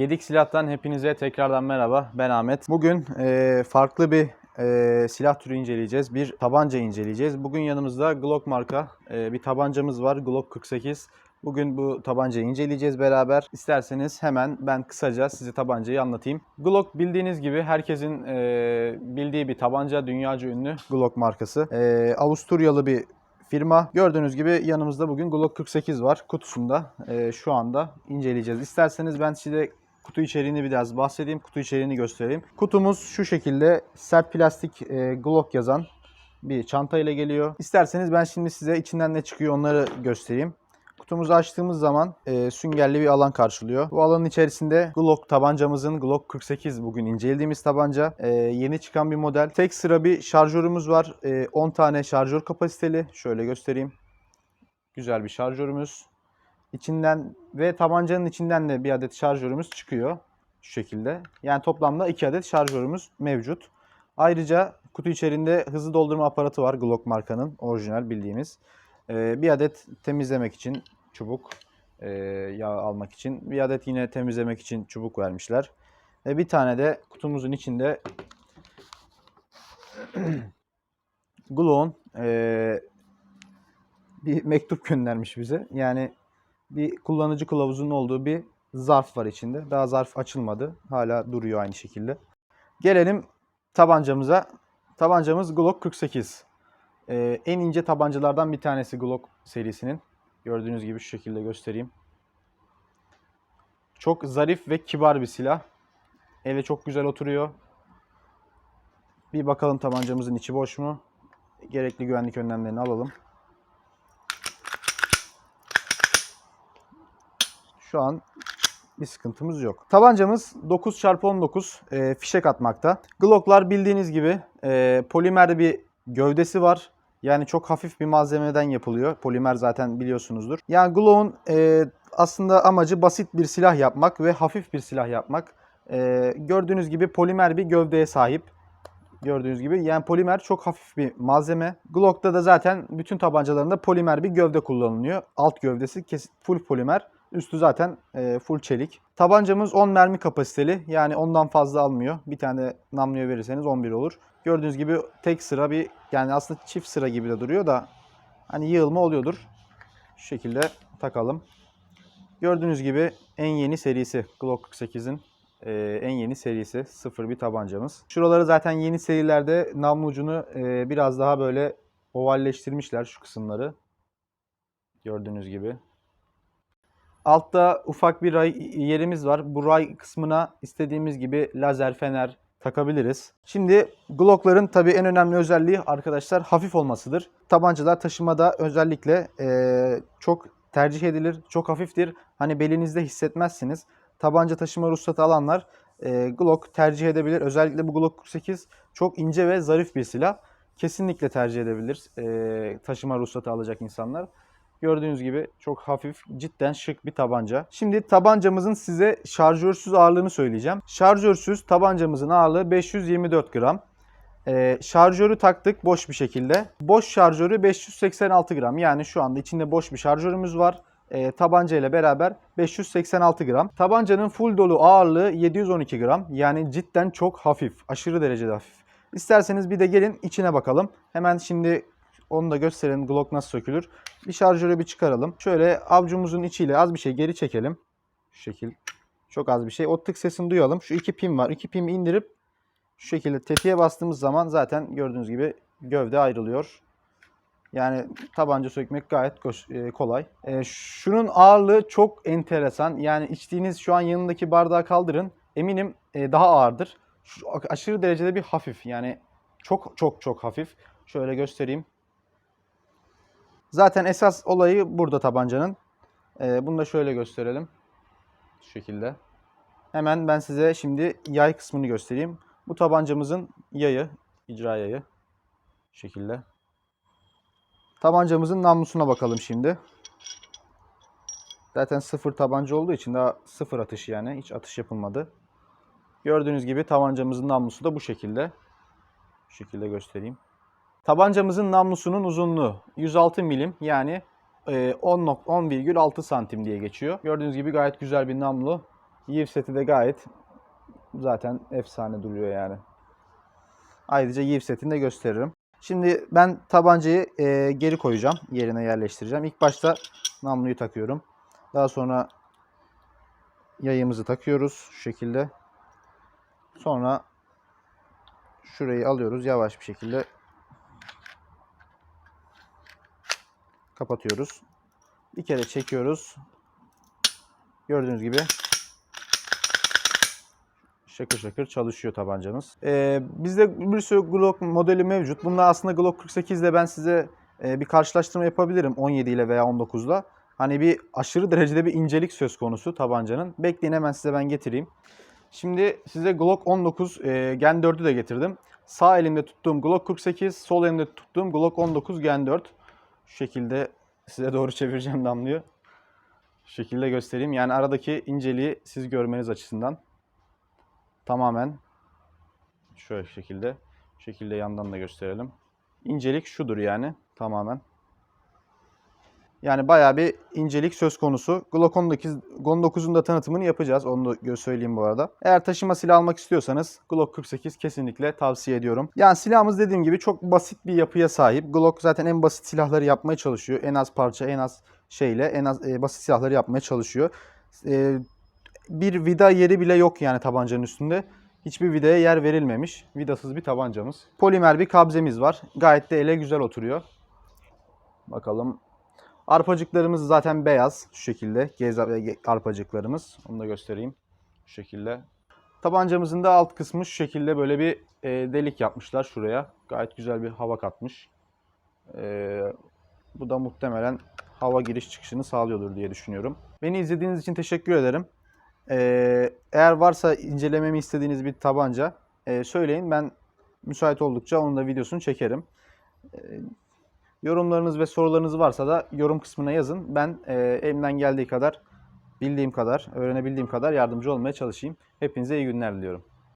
Gedik Silah'tan hepinize tekrardan merhaba. Ben Ahmet. Bugün e, farklı bir e, silah türü inceleyeceğiz. Bir tabanca inceleyeceğiz. Bugün yanımızda Glock marka e, bir tabancamız var. Glock 48. Bugün bu tabancayı inceleyeceğiz beraber. İsterseniz hemen ben kısaca size tabancayı anlatayım. Glock bildiğiniz gibi herkesin e, bildiği bir tabanca. Dünyaca ünlü Glock markası. E, Avusturyalı bir firma. Gördüğünüz gibi yanımızda bugün Glock 48 var kutusunda. e, şu anda inceleyeceğiz. İsterseniz ben size kutu içeriğini biraz bahsedeyim. Kutu içeriğini göstereyim. Kutumuz şu şekilde sert plastik e, Glock yazan bir çanta ile geliyor. İsterseniz ben şimdi size içinden ne çıkıyor onları göstereyim. Kutumuzu açtığımız zaman e, süngerli bir alan karşılıyor. Bu alanın içerisinde Glock tabancamızın Glock 48 bugün incelediğimiz tabanca. E, yeni çıkan bir model. Tek sıra bir şarjörümüz var. E, 10 tane şarjör kapasiteli. Şöyle göstereyim. Güzel bir şarjörümüz. İçinden ve tabancanın içinden de bir adet şarjörümüz çıkıyor. Şu şekilde. Yani toplamda 2 adet şarjörümüz mevcut. Ayrıca kutu içerisinde hızlı doldurma aparatı var Glock markanın orijinal bildiğimiz. Ee, bir adet temizlemek için çubuk, e, yağ almak için. Bir adet yine temizlemek için çubuk vermişler. Ve bir tane de kutumuzun içinde Glock'un e, bir mektup göndermiş bize. Yani bir kullanıcı kılavuzunun olduğu bir zarf var içinde. Daha zarf açılmadı. Hala duruyor aynı şekilde. Gelelim tabancamıza. Tabancamız Glock 48. Ee, en ince tabancalardan bir tanesi Glock serisinin. Gördüğünüz gibi şu şekilde göstereyim. Çok zarif ve kibar bir silah. Ele çok güzel oturuyor. Bir bakalım tabancamızın içi boş mu? Gerekli güvenlik önlemlerini alalım. Şu an bir sıkıntımız yok. Tabancamız 9x19 e, fişek atmakta. Glock'lar bildiğiniz gibi e, polimer bir gövdesi var. Yani çok hafif bir malzemeden yapılıyor. Polimer zaten biliyorsunuzdur. Yani Glock'un e, aslında amacı basit bir silah yapmak ve hafif bir silah yapmak. E, gördüğünüz gibi polimer bir gövdeye sahip. Gördüğünüz gibi yani polimer çok hafif bir malzeme. Glock'ta da zaten bütün tabancalarında polimer bir gövde kullanılıyor. Alt gövdesi full polimer. Üstü zaten e, full çelik. Tabancamız 10 mermi kapasiteli. Yani ondan fazla almıyor. Bir tane namluya verirseniz 11 olur. Gördüğünüz gibi tek sıra bir yani aslında çift sıra gibi de duruyor da hani yığılma oluyordur. Şu şekilde takalım. Gördüğünüz gibi en yeni serisi Glock 48'in e, en yeni serisi 01 tabancamız. Şuraları zaten yeni serilerde namlu ucunu e, biraz daha böyle ovalleştirmişler şu kısımları. Gördüğünüz gibi. Altta ufak bir ray yerimiz var. Bu ray kısmına istediğimiz gibi lazer fener takabiliriz. Şimdi Glock'ların tabii en önemli özelliği arkadaşlar hafif olmasıdır. Tabancalar taşımada özellikle eee, çok tercih edilir. Çok hafiftir. Hani belinizde hissetmezsiniz. Tabanca taşıma ruhsatı alanlar eee, Glock tercih edebilir. Özellikle bu Glock 48 çok ince ve zarif bir silah. Kesinlikle tercih edebilir eee, taşıma ruhsatı alacak insanlar. Gördüğünüz gibi çok hafif, cidden şık bir tabanca. Şimdi tabancamızın size şarjörsüz ağırlığını söyleyeceğim. Şarjörsüz tabancamızın ağırlığı 524 gram. Ee, şarjörü taktık boş bir şekilde. Boş şarjörü 586 gram. Yani şu anda içinde boş bir şarjörümüz var. Ee, tabanca ile beraber 586 gram. Tabancanın full dolu ağırlığı 712 gram. Yani cidden çok hafif. Aşırı derecede hafif. İsterseniz bir de gelin içine bakalım. Hemen şimdi onu da gösterelim Glock nasıl sökülür. Bir şarjörü bir çıkaralım. Şöyle avcumuzun içiyle az bir şey geri çekelim. Şu şekil. Çok az bir şey. O tık sesini duyalım. Şu iki pin var. İki pimi indirip şu şekilde tetiğe bastığımız zaman zaten gördüğünüz gibi gövde ayrılıyor. Yani tabanca sökmek gayet e, kolay. E, şunun ağırlığı çok enteresan. Yani içtiğiniz şu an yanındaki bardağı kaldırın. Eminim e, daha ağırdır. Şu, aşırı derecede bir hafif. Yani çok çok çok hafif. Şöyle göstereyim. Zaten esas olayı burada tabancanın. Ee, bunu da şöyle gösterelim. Şu şekilde. Hemen ben size şimdi yay kısmını göstereyim. Bu tabancamızın yayı, icra yayı. Şu şekilde. Tabancamızın namlusuna bakalım şimdi. Zaten sıfır tabanca olduğu için daha sıfır atış yani. Hiç atış yapılmadı. Gördüğünüz gibi tabancamızın namlusu da bu şekilde. Şu şekilde göstereyim. Tabancamızın namlusunun uzunluğu 106 milim yani e, 10 nok- 10,6 santim diye geçiyor. Gördüğünüz gibi gayet güzel bir namlu. Yiv seti de gayet zaten efsane duruyor yani. Ayrıca Yiv setini de gösteririm. Şimdi ben tabancayı e, geri koyacağım. Yerine yerleştireceğim. İlk başta namluyu takıyorum. Daha sonra yayımızı takıyoruz şu şekilde. Sonra şurayı alıyoruz yavaş bir şekilde kapatıyoruz. Bir kere çekiyoruz. Gördüğünüz gibi şakır şakır çalışıyor tabancamız. Ee, bizde bir sürü Glock modeli mevcut. Bunlar aslında Glock 48 ile ben size e, bir karşılaştırma yapabilirim 17 ile veya 19'la. Hani bir aşırı derecede bir incelik söz konusu tabancanın. Bekleyin hemen size ben getireyim. Şimdi size Glock 19 e, Gen 4'ü de getirdim. Sağ elimde tuttuğum Glock 48, sol elimde tuttuğum Glock 19 Gen 4. Şu şekilde size doğru çevireceğim damlıyor. Şu şekilde göstereyim. Yani aradaki inceliği siz görmeniz açısından. Tamamen şöyle şekilde. Şekilde yandan da gösterelim. İncelik şudur yani tamamen. Yani bayağı bir incelik söz konusu. Glock 19, 19'un da tanıtımını yapacağız. Onu da söyleyeyim bu arada. Eğer taşıma silah almak istiyorsanız Glock 48 kesinlikle tavsiye ediyorum. Yani silahımız dediğim gibi çok basit bir yapıya sahip. Glock zaten en basit silahları yapmaya çalışıyor. En az parça, en az şeyle en az e, basit silahları yapmaya çalışıyor. E, bir vida yeri bile yok yani tabancanın üstünde. Hiçbir vidaya yer verilmemiş. Vidasız bir tabancamız. Polimer bir kabzemiz var. Gayet de ele güzel oturuyor. Bakalım Arpacıklarımız zaten beyaz şu şekilde. Gez arpacıklarımız. Onu da göstereyim. Şu şekilde. Tabancamızın da alt kısmı şu şekilde böyle bir e, delik yapmışlar şuraya. Gayet güzel bir hava katmış. E, bu da muhtemelen hava giriş çıkışını sağlıyordur diye düşünüyorum. Beni izlediğiniz için teşekkür ederim. E, eğer varsa incelememi istediğiniz bir tabanca e, söyleyin. Ben müsait oldukça onun da videosunu çekerim. E, Yorumlarınız ve sorularınız varsa da yorum kısmına yazın. Ben e, elimden geldiği kadar, bildiğim kadar, öğrenebildiğim kadar yardımcı olmaya çalışayım. Hepinize iyi günler diliyorum.